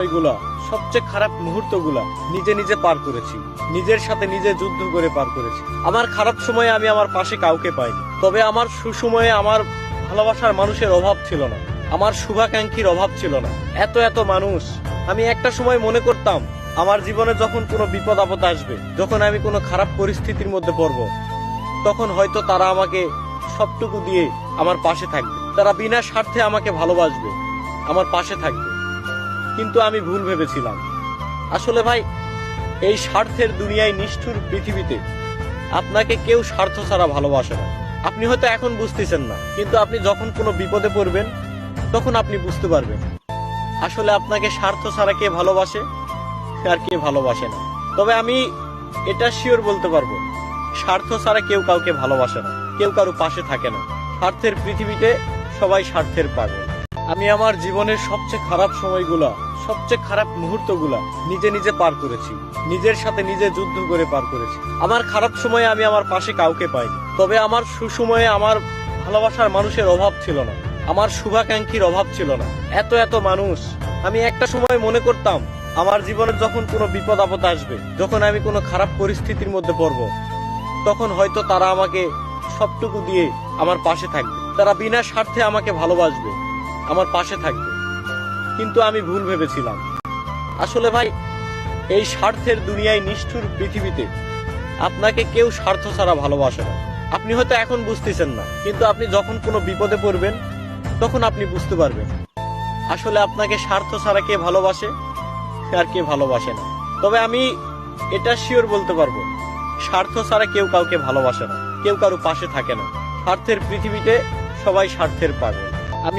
এগুলা, সবচেয়ে খারাপ মুহূর্তগুলা নিজে নিজে পার করেছি। নিজের সাথে নিজে যুদ্ধ করে পার করেছি। আমার খারাপ সময়ে আমি আমার পাশে কাউকে পাইনি। তবে আমার সুসময়ে আমার ভালোবাসার মানুষের অভাব ছিল না। আমার শুভাকাঙ্ক্ষীর অভাব ছিল না। এত এত মানুষ। আমি একটা সময় মনে করতাম, আমার জীবনে যখন কোনো বিপদ আপদ আসবে, যখন আমি কোনো খারাপ পরিস্থিতির মধ্যে পড়ব, তখন হয়তো তারা আমাকে সবটুকু দিয়ে আমার পাশে থাকবে। তারা বিনা স্বার্থে আমাকে ভালোবাসবে, আমার পাশে থাকবে। কিন্তু আমি ভুল ভেবেছিলাম। আসলে ভাই, এই স্বার্থের দুনিয়ায় নিষ্ঠুর পৃথিবীতে আপনাকে কেউ স্বার্থ ছাড়া ভালোবাসে না। আপনি হয়তো এখন বুঝতেছেন না, কিন্তু আপনি যখন কোনো বিপদে পড়বেন, তখন আপনি বুঝতে পারবেন। আসলে আপনাকে স্বার্থ ছাড়া কে ভালোবাসে আর কে ভালোবাসে না। তবে আমি এটা শিওর বলতে পারব, স্বার্থ ছাড়া কেউ কাউকে ভালোবাসে না, কেউ কারও পাশে থাকে না। স্বার্থের পৃথিবীতে সবাই স্বার্থের পাগল। আমি আমার জীবনের সবচেয়ে খারাপ সময়গুলা, সবচেয়ে খারাপ মুহূর্তগুলা নিজে নিজে পার করেছি। নিজের সাথে নিজে যুদ্ধ করে পার করেছি। আমার খারাপ সময়ে আমি আমার পাশে কাউকে পাইনি। তবে আমার সুসময়ে আমার ভালোবাসার মানুষের অভাব ছিল না। আমার শুভাকাঙ্ক্ষীর অভাব ছিল না। এত এত মানুষ। আমি একটা সময় মনে করতাম, আমার জীবনে যখন কোনো বিপদ আপদ আসবে, যখন আমি কোনো খারাপ পরিস্থিতির মধ্যে পড়ব, তখন হয়তো তারা আমাকে সবটুকু দিয়ে আমার পাশে থাকবে। তারা বিনা স্বার্থে আমাকে ভালোবাসবে। আমার পাশে থাকবে। কিন্তু আমি ভুল ভেবেছিলাম। আসলে ভাই, এই স্বার্থের দুনিয়ায় নিষ্ঠুর পৃথিবীতে আপনাকে কেউ স্বার্থ ছাড়া ভালোবাসে না। আপনি হয়তো এখন বুঝতেছেন না, কিন্তু আপনি যখন কোনো বিপদে পড়বেন, তখন আপনি বুঝতে পারবেন। আসলে আপনাকে স্বার্থ ছাড়া কে ভালোবাসে আর কে ভালোবাসে না। তবে আমি এটা শিওর বলতে পারব, স্বার্থ ছাড়া কেউ কাউকে ভালোবাসে না, কেউ কারও পাশে থাকে না। স্বার্থের পৃথিবীতে সবাই স্বার্থের পাগল। আমি